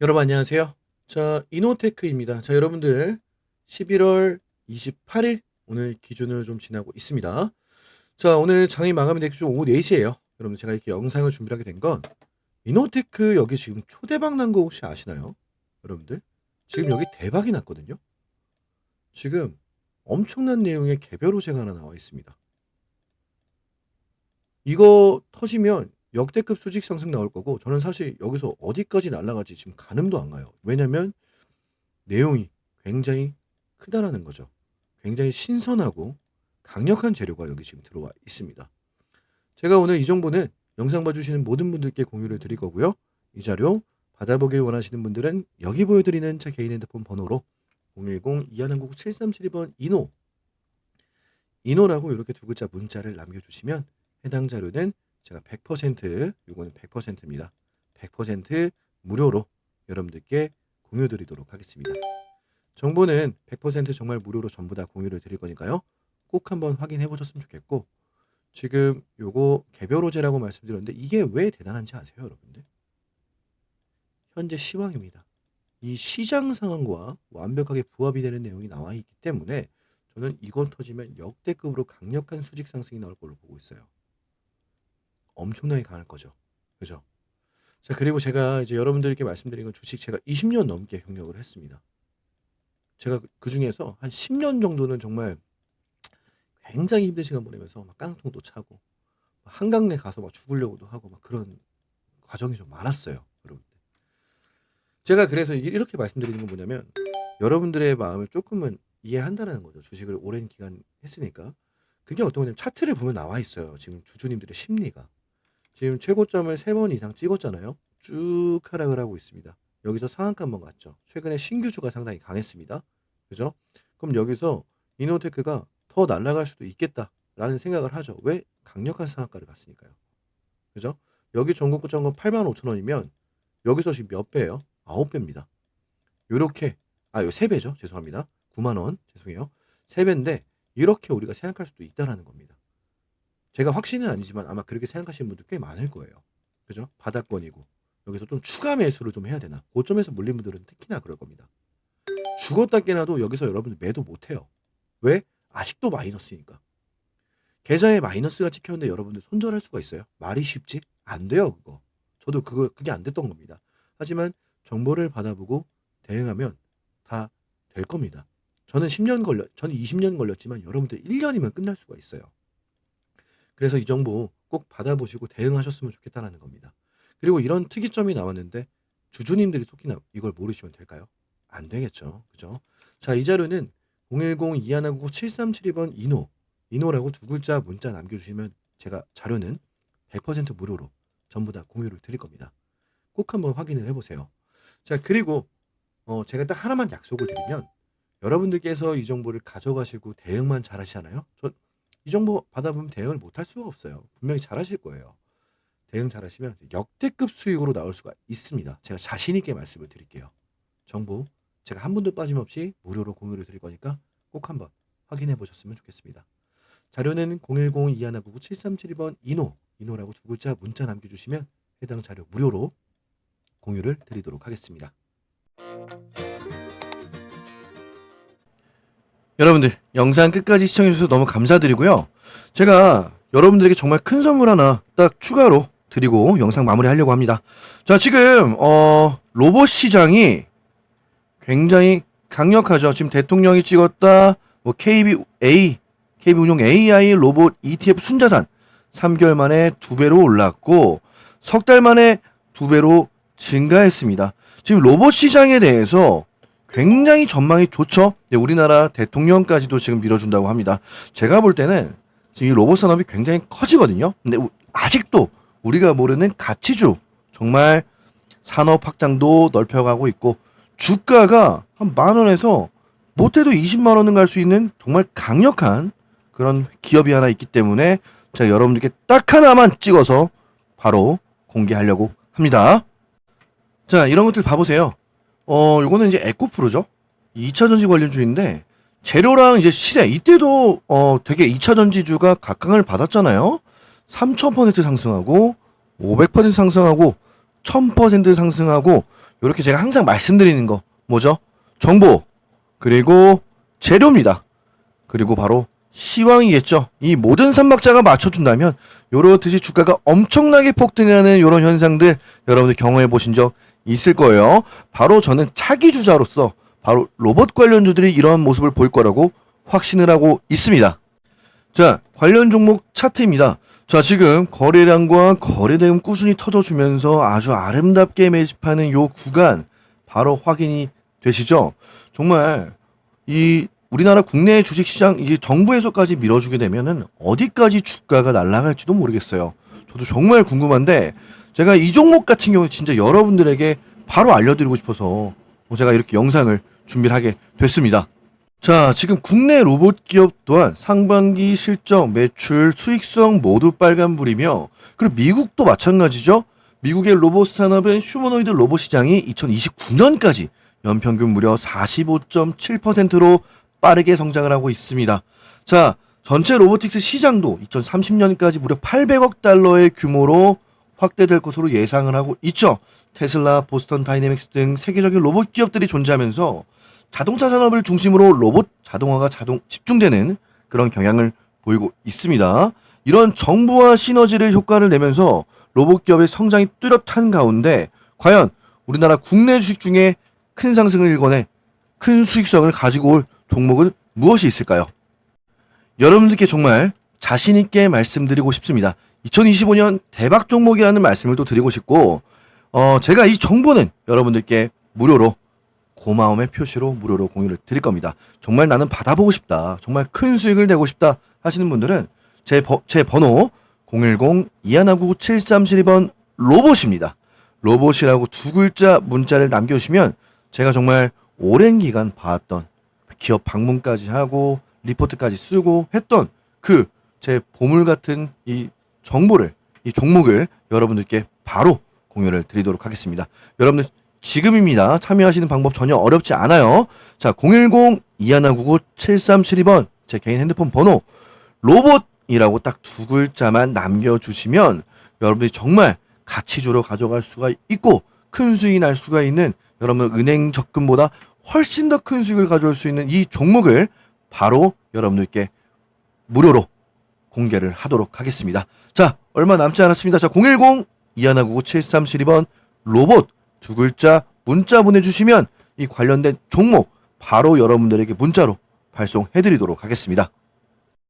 여러분 안녕하세요. 자, 이노테크입니다. 자, 여러분들 11월 28일 오늘 기준을 좀 지나고 있습니다. 자, 오늘 장이 마감이 되기 좀 오후 4시에요. 여러분 제가 이렇게 영상을 준비하게 된 건 이노테크 여기 지금 초대박 난 거 혹시 아시나요? 여러분들? 지금 여기 대박이 났거든요. 지금 엄청난 내용의 개별 호재가 하나 나와 있습니다. 이거 터지면 역대급 수직 상승 나올 거고 저는 사실 여기서 어디까지 날아갈지 지금 가늠도 안 가요. 왜냐면 내용이 굉장히 크다라는 거죠. 굉장히 신선하고 강력한 재료가 여기 지금 들어와 있습니다. 제가 오늘 이 정보는 영상 봐주시는 모든 분들께 공유를 드릴 거고요. 이 자료 받아보길 원하시는 분들은 여기 보여드리는 제 개인 핸드폰 번호로 010-2199-7372번 이노 이노라고 이렇게 두 글자 문자를 남겨주시면 해당 자료는 제가 100% 요거는 100%입니다. 100% 무료로 여러분들께 공유 드리도록 하겠습니다. 정보는 100% 정말 무료로 전부 다 공유를 드릴 거니까요. 꼭 한번 확인해 보셨으면 좋겠고 지금 요거 개별 호재라고 말씀드렸는데 이게 왜 대단한지 아세요, 여러분들? 현재 시황입니다. 이 시장 상황과 완벽하게 부합이 되는 내용이 나와 있기 때문에 저는 이건 터지면 역대급으로 강력한 수직 상승이 나올 걸로 보고 있어요. 엄청나게 강할 거죠. 그죠? 자, 그리고 제가 이제 여러분들께 말씀드린 건 주식 제가 20년 넘게 경력을 했습니다. 제가 그 중에서 한 10년 정도는 정말 굉장히 힘든 시간 보내면서 막 깡통도 차고 한강에 가서 막 죽으려고도 하고 막 그런 과정이 좀 많았어요. 제가 그래서 이- 이렇게 말씀드리는 건 뭐냐면 여러분들의 마음을 조금은 이해한다는 거죠. 주식을 오랜 기간 했으니까. 그게 어떤 거냐면 차트를 보면 나와 있어요. 지금 주주님들의 심리가. 지금 최고점을 세번 이상 찍었잖아요. 쭉 하락을 하고 있습니다. 여기서 상한가 한번 갔죠. 최근에 신규주가 상당히 강했습니다. 그죠? 그럼 여기서 이노테크가 더 날아갈 수도 있겠다라는 생각을 하죠. 왜? 강력한 상한가를 갔으니까요. 그죠? 여기 전국구 점검 8만 5천 원이면 여기서 지금 몇 배예요? 9배입니다. 요렇게 아, 요 3배죠. 죄송합니다. 9만 원. 죄송해요. 3배인데 이렇게 우리가 생각할 수도 있다라는 겁니다. 제가 확신은 아니지만 아마 그렇게 생각하시는 분들 꽤 많을 거예요. 그죠? 바닥권이고 여기서 좀 추가 매수를 좀 해야 되나? 고점에서 물린 분들은 특히나 그럴 겁니다. 죽었다 깨나도 여기서 여러분들 매도 못 해요. 왜? 아직도 마이너스니까. 계좌에 마이너스가 찍혔는데 여러분들 손절할 수가 있어요? 말이 쉽지? 안 돼요, 그거. 저도 그거 그게 안 됐던 겁니다. 하지만 정보를 받아보고 대응하면 다 될 겁니다. 저는 10년 걸려, 저는 20년 걸렸지만 여러분들 1년이면 끝날 수가 있어요. 그래서 이 정보 꼭 받아보시고 대응하셨으면 좋겠다는 겁니다. 그리고 이런 특이점이 나왔는데 주주님들이 특히나 이걸 모르시면 될까요? 안 되겠죠. 그죠? 자, 이 자료는 010-2199-7372번 이노, 이노라고 두 글자 문자 남겨주시면 제가 자료는 100% 무료로 전부 다 공유를 드릴 겁니다. 꼭 한번 확인을 해보세요. 자, 그리고 어, 제가 딱 하나만 약속을 드리면 여러분들께서 이 정보를 가져가시고 대응만 잘 하시잖아요. 저 이 정보 받아보면 대응을 못할 수가 없어요. 분명히 잘 하실 거예요. 대응 잘 하시면 역대급 수익으로 나올 수가 있습니다. 제가 자신 있게 말씀을 드릴게요. 정보 제가 한 분도 빠짐없이 무료로 공유를 드릴 거니까 꼭 한번 확인해 보셨으면 좋겠습니다. 자료는 010-2199-7372번 이노, 이노라고 두 글자 문자 남겨주시면 해당 자료 무료로 공유를 드리도록 하겠습니다. 여러분들 영상 끝까지 시청해주셔서 너무 감사드리고요. 제가 여러분들에게 정말 큰 선물 하나 딱 추가로 드리고 영상 마무리하려고 합니다. 자 지금 어, 로봇 시장이 굉장히 강력하죠. 지금 대통령이 찍었다 뭐 KB KB 운용 AI 로봇 ETF 순자산 3개월 만에 두 배로 올랐고 석 달 만에 두 배로 증가했습니다. 지금 로봇 시장에 대해서 굉장히 전망이 좋죠. 네, 우리나라 대통령까지도 지금 밀어준다고 합니다. 제가 볼 때는 지금 이 로봇 산업이 굉장히 커지거든요. 근데 우- 아직도 우리가 모르는 가치주 정말 산업 확장도 넓혀가고 있고 주가가 한 만 원에서 못해도 20만 원은 갈 수 있는 정말 강력한 그런 기업이 하나 있기 때문에 제가 여러분들께 딱 하나만 찍어서 바로 공개하려고 합니다. 자, 이런 것들 봐보세요. 어, 요거는 이제 에코프로죠. 2차 전지 관련주인데 재료랑 이제 시세 이때도 어 되게 2차 전지주가 각광을 받았잖아요. 3,000% 상승하고 500% 상승하고 1000% 상승하고 이렇게 제가 항상 말씀드리는 거 뭐죠? 정보 그리고 재료입니다. 그리고 바로 시황이겠죠. 이 모든 삼박자가 맞춰준다면 요렇듯이 주가가 엄청나게 폭등하는 이런 현상들 여러분들 경험해 보신 적 있을 거예요. 바로 저는 차기 주자로서 바로 로봇 관련주들이 이러한 모습을 보일 거라고 확신을 하고 있습니다. 자, 관련 종목 차트입니다. 자, 지금 거래량과 거래대금 꾸준히 터져주면서 아주 아름답게 매집하는 요 구간 바로 확인이 되시죠? 정말 이 우리나라 국내 주식시장 이게 정부에서까지 밀어주게 되면은 어디까지 주가가 날아갈지도 모르겠어요. 저도 정말 궁금한데 제가 이 종목 같은 경우 진짜 여러분들에게 바로 알려드리고 싶어서 뭐 제가 이렇게 영상을 준비를 하게 됐습니다. 자, 지금 국내 로봇 기업 또한 상반기 실적, 매출, 수익성 모두 빨간불이며 그리고 미국도 마찬가지죠. 미국의 로봇 산업은 휴머노이드 로봇 시장이 2029년까지 연평균 무려 45.7%로 빠르게 성장을 하고 있습니다. 자, 전체 로보틱스 시장도 2030년까지 무려 800억 달러의 규모로 확대될 것으로 예상을 하고 있죠. 테슬라, 보스턴 다이내믹스 등 세계적인 로봇 기업들이 존재하면서 자동차 산업을 중심으로 로봇 자동화가 자동 집중되는 그런 경향을 보이고 있습니다. 이런 정부와 시너지를 효과를 내면서 로봇 기업의 성장이 뚜렷한 가운데 과연 우리나라 국내 주식 중에 큰 상승을 일궈내 큰 수익성을 가지고 올 종목은 무엇이 있을까요? 여러분들께 정말 자신 있게 말씀드리고 싶습니다. 2025년 대박 종목이라는 말씀을 또 드리고 싶고 어, 제가 이 정보는 여러분들께 무료로 고마움의 표시로 무료로 공유를 드릴 겁니다. 정말 나는 받아보고 싶다. 정말 큰 수익을 내고 싶다 하시는 분들은 제, 버, 제 번호 010-2199-7372번 로봇입니다. 로봇이라고 두 글자 문자를 남겨주시면 제가 정말 오랜 기간 봐왔던 기업 방문까지 하고 리포트까지 쓰고 했던 그 제 보물 같은 이 정보를 이 종목을 여러분들께 바로 공유를 드리도록 하겠습니다. 여러분들 지금입니다. 참여하시는 방법 전혀 어렵지 않아요. 자, 010-2199-7372번 제 개인 핸드폰 번호 로봇이라고 딱 두 글자만 남겨주시면 여러분들이 정말 가치주로 가져갈 수가 있고 큰 수익이 날 수가 있는 여러분 은행 적금보다 훨씬 더 큰 수익을 가져올 수 있는 이 종목을 바로 여러분들께 무료로 공개를 하도록 하겠습니다. 자, 얼마 남지 않았습니다. 자, 010-2199-7372번 로봇 두 글자 문자 보내주시면 이 관련된 종목 바로 여러분들에게 문자로 발송해드리도록 하겠습니다.